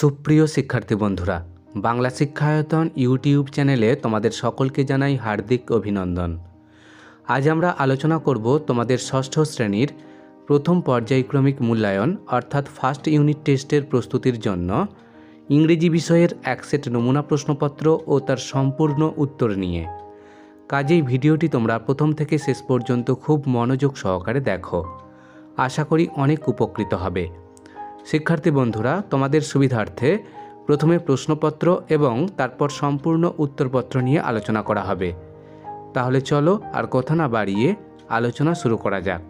সুপ্রিয় শিক্ষার্থী বন্ধুরা বাংলা শিক্ষায়তন ইউটিউব চ্যানেলে তোমাদের সকলকে জানাই হার্দিক অভিনন্দন আজ আমরা আলোচনা করব তোমাদের ষষ্ঠ শ্রেণীর প্রথম পর্যায়ক্রমিক মূল্যায়ন অর্থাৎ ফার্স্ট ইউনিট টেস্টের প্রস্তুতির জন্য ইংরেজি বিষয়ের এক সেট নমুনা প্রশ্নপত্র ও তার সম্পূর্ণ উত্তর নিয়ে কাজেই ভিডিওটি তোমরা প্রথম থেকে শেষ পর্যন্ত খুব মনোযোগ সহকারে দেখো আশা করি অনেক উপকৃত হবে শিক্ষার্থী বন্ধুরা তোমাদের সুবিধার্থে প্রথমে প্রশ্নপত্র এবং তারপর সম্পূর্ণ উত্তরপত্র নিয়ে আলোচনা করা হবে তাহলে চলো আর কথা না বাড়িয়ে আলোচনা শুরু করা যাক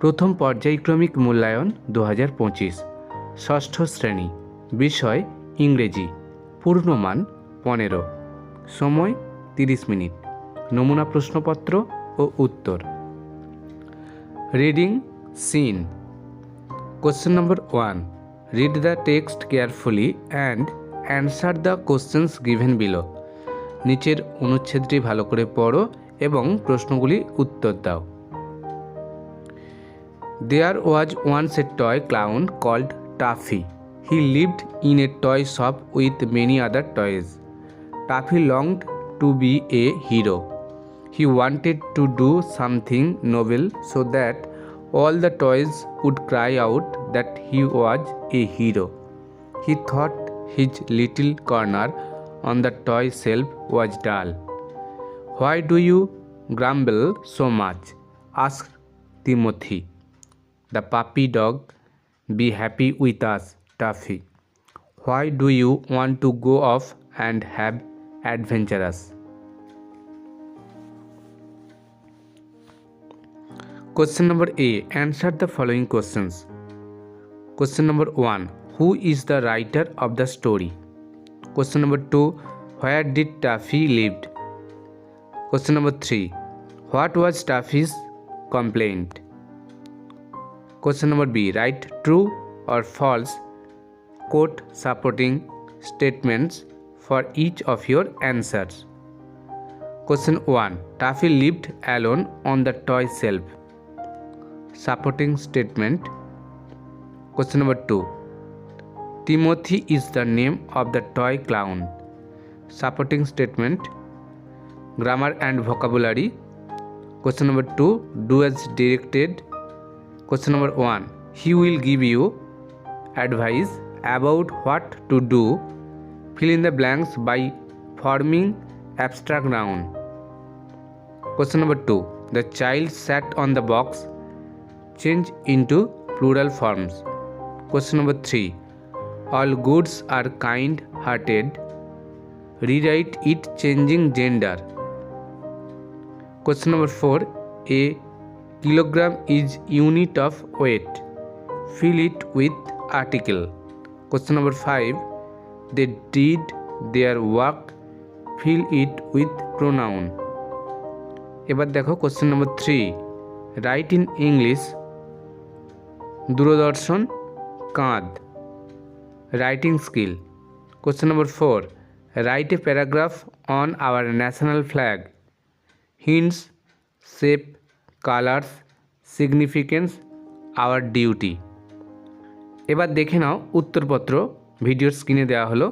প্রথম পর্যায়ক্রমিক মূল্যায়ন দু হাজার পঁচিশ ষষ্ঠ শ্রেণী বিষয় ইংরেজি পূর্ণমান পনেরো সময় তিরিশ মিনিট নমুনা প্রশ্নপত্র ও উত্তর reading seen question number one read the text carefully and answer the questions given below নিচের অনুচ্ছেদটি ভালো করে পড়ো এবং প্রশ্নগুলি উত্তর দাও there was once a toy clown called Taffy he lived in a toy shop with many other toys Taffy longed to be a hero He wanted to do something novel so that all the toys would cry out that he was a hero. He thought his little corner on the toy shelf was dull. Why do you grumble so much? asked Timothy. The puppy dog, be happy with us, Taffy. Why do you want to go off and have adventures? Question number A Answer the following questions. Question number 1 Who is the writer of the story? Question number 2 Where did Taffy lived? Question number 3 What was Taffy's complaint? Question number B Write true or false quote supporting statements for each of your answers. Question 1 Taffy lived alone on the toy shelf supporting statement. Question number 2 Timothy is the name of the toy clown. Supporting statement. Grammar and vocabulary. Question number 2 Do as directed. Question number 1 He will give you advice about what to do. Fill in the blanks by forming abstract noun. Question number 2 The child sat on the box Change into plural forms. Question number 3. All goods are kind-hearted. Rewrite it changing gender. Question number 4. A kilogram is unit of weight. Fill it with article. Question number 5. They did their work. Fill it with pronoun. Ebar dekho question number 3. Write in English Doordarshan কাঁধ writing skill question number four write a paragraph on our national flag hints shape colours significance our duty এবার দেখে নাও উত্তরপত্র ভিডিওর স্ক্রিনে দেওয়া হলো